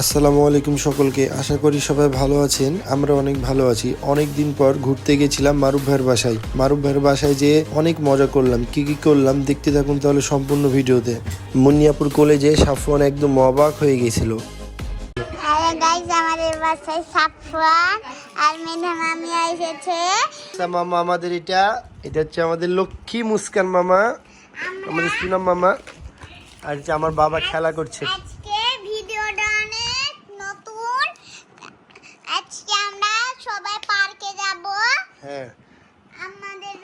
আসসালামু আলাইকুম সকলকে। আশা করি সবাই ভালো আছেন। আমরা অনেক ভালো আছি। অনেক দিন পর ঘুরতে গেছিলাম মারুফ ভাইয়ের বাসায়। মারুফ ভাইয়ের বাসায় যেয়ে অনেক মজা করলাম। কি কি করলাম দেখতে থাকুন তাহলে সম্পূর্ণ ভিডিওতে। মুনিয়াপুর কলেজে সাফওয়ান একদম অবাক হয়ে গেছিল। আরে গাইস আমাদের বাসায় সাফওয়ান আর মেধা মামি এসেছে। আচ্ছা মামা আমাদের এটা এটা হচ্ছে আমাদের লক্ষ্মী মুস্কান মামা আমাদের সুনাম মামা। আর হচ্ছে আমার বাবা খেলা করছে আজকে ভিডিওটা অনেক নতুন আজকে আমরা সবাই পার্কে যাব। হ্যাঁ। আমাদের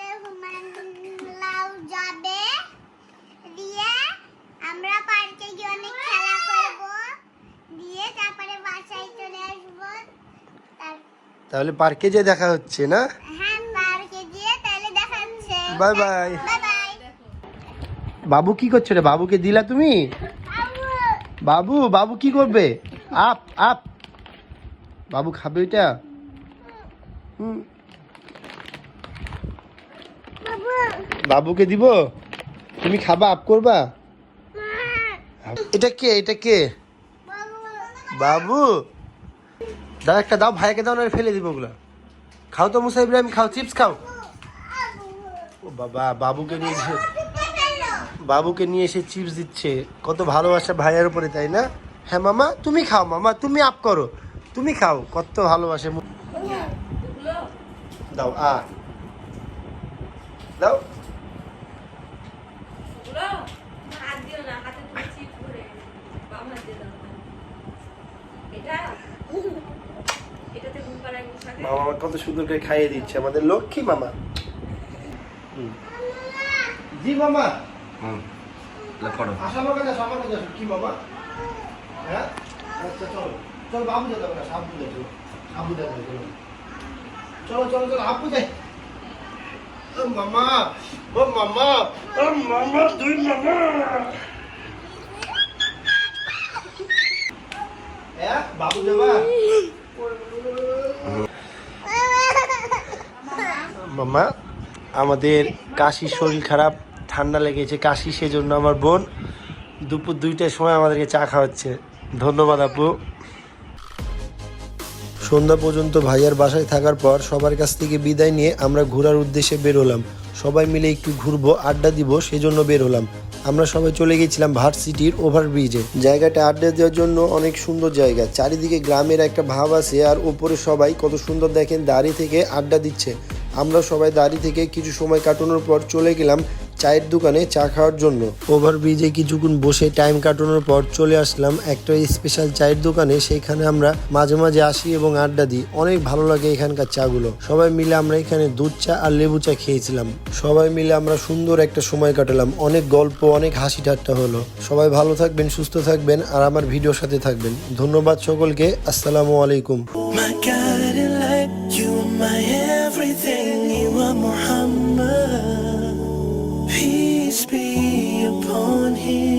যাবে। দিয়ে আমরা পার্কে গিয়ে অনেক খেলা করব। দিয়ে তারপরে বাসায় চলে আসব। তাহলে পার্কে যে দেখা হচ্ছে না? হ্যাঁ পার্কে গিয়ে তাহলে দেখা হচ্ছে। Bye bye. বাবু কি করছ রে? বাবুকে দিলা তুমি? বাবু বাবু কি করবে? Up up. বাবু খাবে ওইটা? হুম, বাবুকে দিব? তুমি খাবা আপ করবা? এটা কে এটা কে? বাবু। দাও একটা দাও ভাইকে দাও না ফেলে দিব ওগুলা। খাও তো মুসা ইব্রাহিম খাও চিপস খাও। ও বাবা বাবুকে নিয়ে বাবুকে নিয়ে এসে চিপস দিচ্ছে। কত ভালোবাসা ভাইয়ের উপরে তাই না? হ্যাঁ মামা তুমি খাও মামা তুমি আপ করো। তুমি খাও কত ভালোবাসে মু- দাও আ। দাও। মামা কত সুন্দর করে খাইয়ে দিচ্ছে আমাদের লক্ষ্মী মামা। জি মামা। হুম করো আসো আমার কাছে আসো, আমার কাছে আসো। কি মামা? হ্যাঁ? আচ্ছা চলো। চলো বাবু যেতে যাই চলো। যাবে চলো চলো। চলো চলো আপু যাই মামা, ও মামা ও মামা মামা। মামা, আমাদের কাশির শরীর খারাপ, ঠান্ডা লেগেছে, কাশি সেজন্য আমার বোন দুপুর দুইটার সময় আমাদেরকে চা খাওয়াচ্ছে। ধন্যবাদ, আপু। সন্ধ্যা পর্যন্ত ভাইয়ার বাসায় থাকার পর সবার কাছ থেকে বিদায় নিয়ে আমরা ঘোরার উদ্দেশ্যে বের হলাম। সবাই মিলে একটু ঘুরবো, আড্ডা দিব, সেজন্য বের হলাম। আমরা সবাই চলে গেছিলাম ভার্সিটির ওভারব্রিজে। জায়গাটা আড্ডা দেওয়ার জন্য অনেক সুন্দর জায়গা। চারিদিকে গ্রামের একটা ভাব আছে আর উপরে সবাই কত সুন্দর দেখেন, দাঁড়িয়ে থেকে আড্ডা দিচ্ছে। আমরা সবাই দাঁড়িয়ে থেকে কিছু সময় কাটানোর পর চলে গেলাম চায়ের দোকানে চা খাওয়ার জন্য। ওভারব্রিজে কিছুক্ষণ বসে টাইম কাটানোর পর চলে আসলাম একটা স্পেশাল চায়ের দোকানে। সেখানে আমরা মাঝে মাঝে আসি এবং আড্ডা দিই। অনেক ভালো লাগে এখানকার চাগুলো। সবাই মিলে আমরা এখানে দুধ চা আর লেবু চা খেয়েছিলাম। সবাই মিলে আমরা সুন্দর একটা সময় কাটালাম। অনেক গল্প, অনেক হাসি ঠাট্টা হলো। সবাই ভালো থাকবেন, সুস্থ থাকবেন আর আমার ভিডিওর সাথে থাকবেন। ধন্যবাদ সকলকে। আসসালামু আলাইকুম। My you, my everything. You are Muhammad. on him.